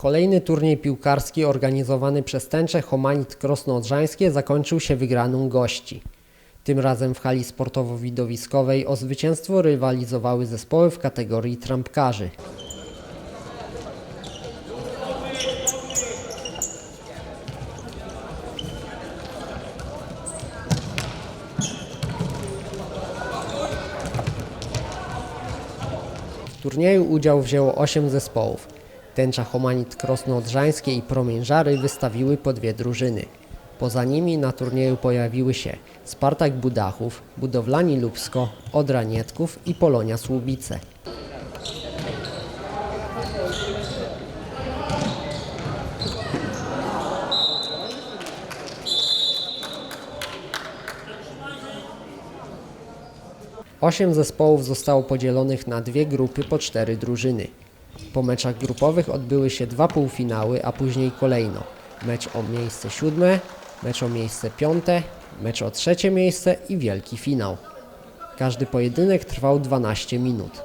Kolejny turniej piłkarski organizowany przez Tęcze Homanit Krosno-Odrzańskie zakończył się wygraną gości. Tym razem w hali sportowo-widowiskowej o zwycięstwo rywalizowały zespoły w kategorii trampkarzy. W turnieju udział wzięło 8 zespołów. Tęcza Homanit Krosno-Odrzańskie i Promień Żary wystawiły po dwie drużyny. Poza nimi na turnieju pojawiły się Spartak Budachów, Budowlani Lubsko, Odra Nietków i Polonia Słubice. Osiem zespołów zostało podzielonych na dwie grupy po cztery drużyny. Po meczach grupowych odbyły się dwa półfinały, a później kolejno mecz o miejsce siódme, mecz o miejsce piąte, mecz o trzecie miejsce i wielki finał. Każdy pojedynek trwał 12 minut.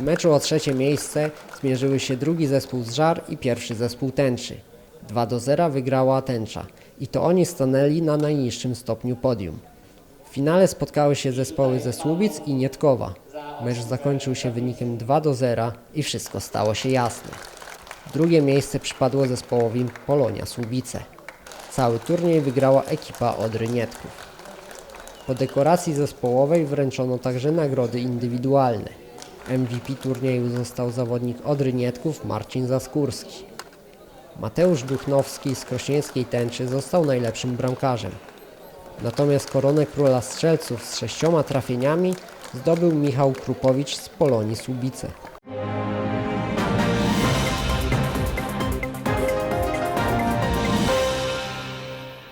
W meczu o trzecie miejsce zmierzyły się drugi zespół z Żar i pierwszy zespół Tęczy. 2 do 0 wygrała Tęcza i to oni stanęli na najniższym stopniu podium. W finale spotkały się zespoły ze Słubic i Nietkowa. Mecz zakończył się wynikiem 2 do 0 i wszystko stało się jasne. Drugie miejsce przypadło zespołowi Polonia Słubice. Cały turniej wygrała ekipa Odry Nietków. Po dekoracji zespołowej wręczono także nagrody indywidualne. MVP turnieju został zawodnik Odry Nietków Marcin Zaskórski. Mateusz Duchnowski z Krośnieńskiej Tęczy został najlepszym bramkarzem. Natomiast koronę króla strzelców z sześcioma trafieniami zdobył Michał Krupowicz z Polonii Słubice.